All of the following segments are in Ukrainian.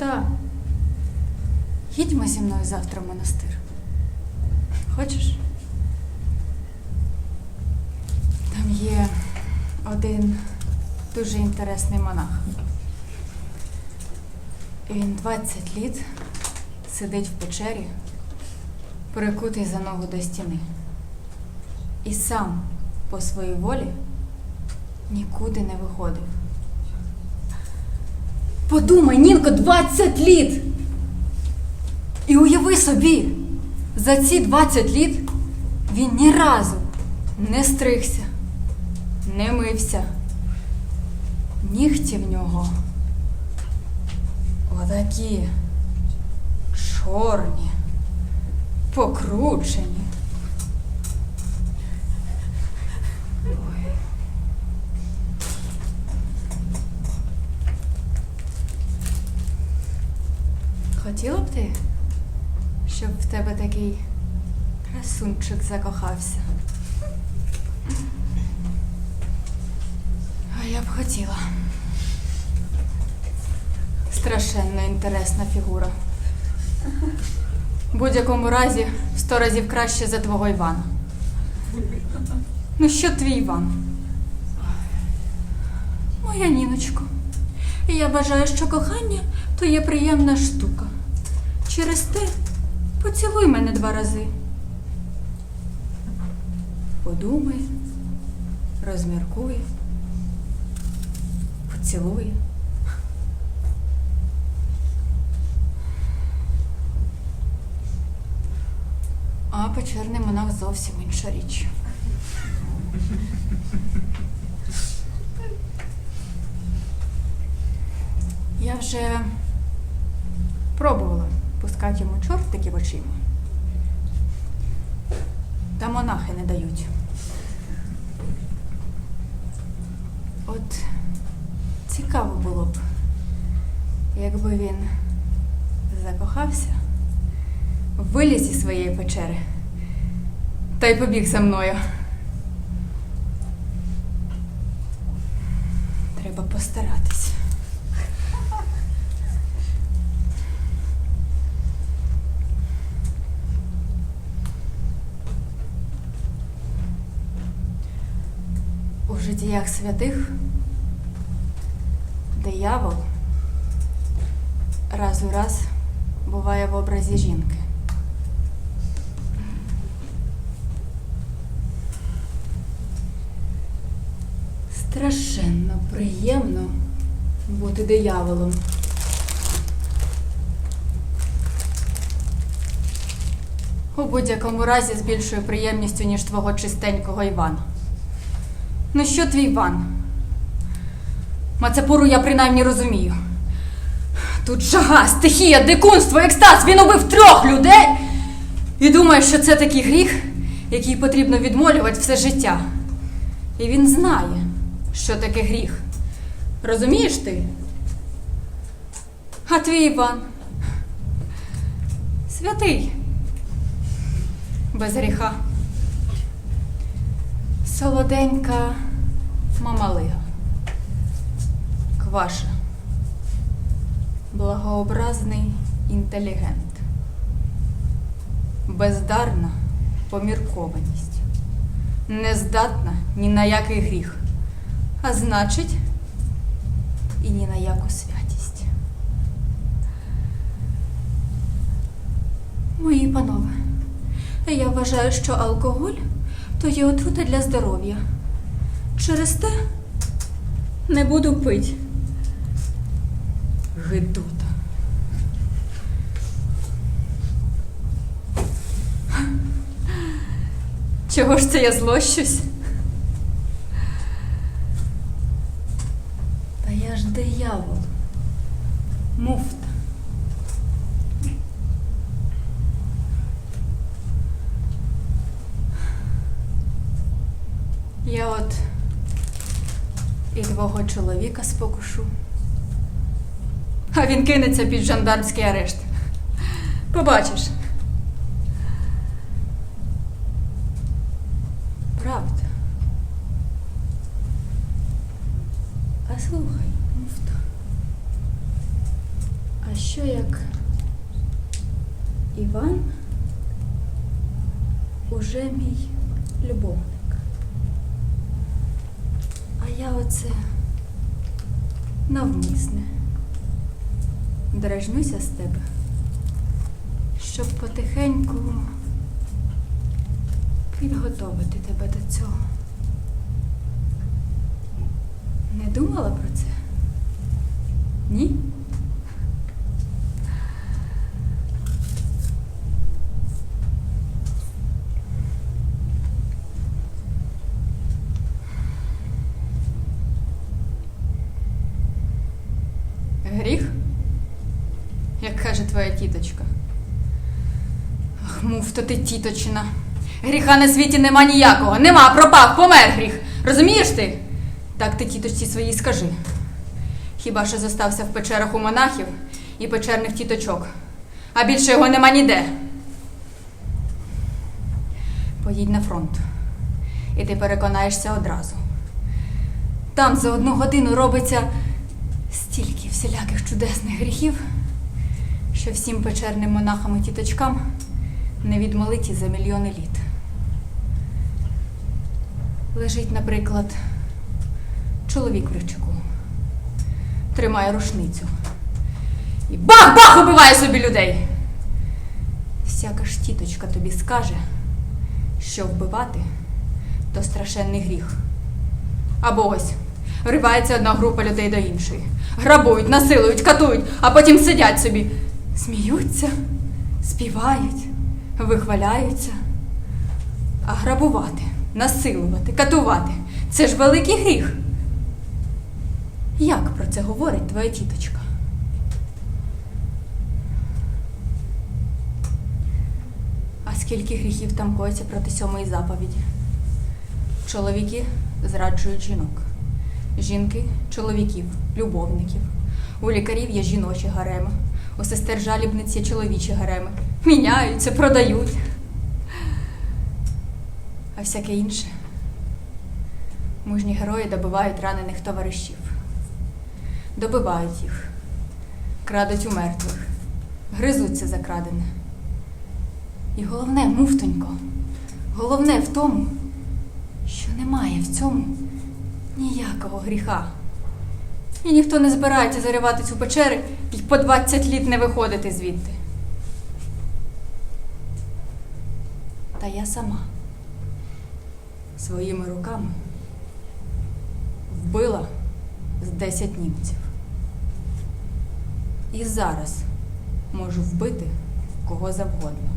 Муфта, їдьмо зі мною завтра в монастир. Хочеш? Там є один дуже інтересний монах. Він 20 літ сидить в печері, прикутий за ногу до стіни. І сам по своїй волі нікуди не виходив. Подумай, Нінко, 20 літ! І уяви собі, за ці 20 літ він ні разу не стригся, не мився. Нігті в нього отакі чорні, покручені. Хотіла б ти, щоб в тебе такий красунчик закохався? А я б хотіла. Страшенно інтересна фігура. В будь-якому разі сто разів краще за твого Івана. Ну що твій Іван? Моя Ніночко. І я вважаю, що кохання то є приємна штука. Через те поцілуй мене два рази. Подумай, розміркуй, поцілуй. А печерний монах зовсім інша річ. Я вже пробувала пускати йому чортики в очима. Та монахи не дають. От цікаво було б, якби він закохався, виліз із своєї печери та й побіг за мною. Треба постаратись. Життях святих диявол раз у раз буває в образі жінки. Страшенно приємно бути дияволом. У будь-якому разі з більшою приємністю, ніж твого чистенького Івана. Ну що твій Іван? Мацепуру я принаймні розумію. Тут жага, стихія, дикунство, екстаз. Він убив трьох людей і думає, що це такий гріх, який потрібно відмолювати все життя. І він знає, що таке гріх. Розумієш ти? А твій Іван? Святий. Без гріха. Солоденька мамалига. Кваша. Благообразний інтелігент. Бездарна поміркованість. Нездатна ні на який гріх. А значить, і ні на яку святість. Мої панове, я вважаю, що алкоголь то є отрута для здоров'я. Через те не буду пить. Гидота. Чого ж це я злощусь? Та я ж диявол. Муфта. От і твого чоловіка спокушу. А він кинеться під жандармський арешт. Побачиш. Правда. А слухай, муфта. А А що як Іван уже мій любовник? А я оце навмисне дражнюся з тебе, щоб потихеньку підготовити тебе до цього. Не думала про це? Ні? Гріх? Як каже твоя тіточка. Ах, муфта ти тіточина. Гріха на світі нема ніякого. Нема, пропав, помер гріх. Розумієш ти? Так ти тіточці своїй скажи. Хіба що зостався в печерах у монахів і печерних тіточок, а більше його нема ніде. Поїдь на фронт, і ти переконаєшся одразу. Там за одну годину робиться стільки всіляких чудесних гріхів, що всім печерним монахам і тіточкам не відмолиті за мільйони літ. Лежить, наприклад, чоловік в ричаку, тримає рушницю і бах-бах убиває собі людей. Всяка ж тіточка тобі скаже, що вбивати то страшенний гріх. Або ось вривається одна група людей до іншої. Грабують, насилують, катують, а потім сидять собі, сміються, співають, вихваляються. А грабувати, насилувати, катувати це ж великий гріх. Як про це говорить твоя тіточка? А скільки гріхів там коїться проти сьомої заповіді? Чоловіки зраджують жінок, жінки чоловіків, любовників. У лікарів є жіночі гареми, у сестер жалібниць є чоловічі гареми. Міняються, продають. А всяке інше. Мужні герої добивають ранених товаришів, добивають їх, крадуть у мертвих, гризуться за крадене. І головне, муфтонько, головне в тому, що немає в цьому ніякого гріха. І ніхто не збирається заривати цю печери і по 20 літ не виходити звідти. Та я сама своїми руками вбила з 10 німців. І зараз можу вбити кого завгодно.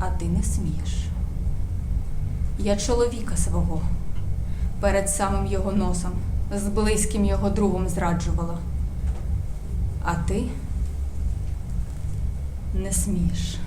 А ти не смієш. Я чоловіка свого перед самим його носом з близьким його другом зраджувала. А ти не смієш.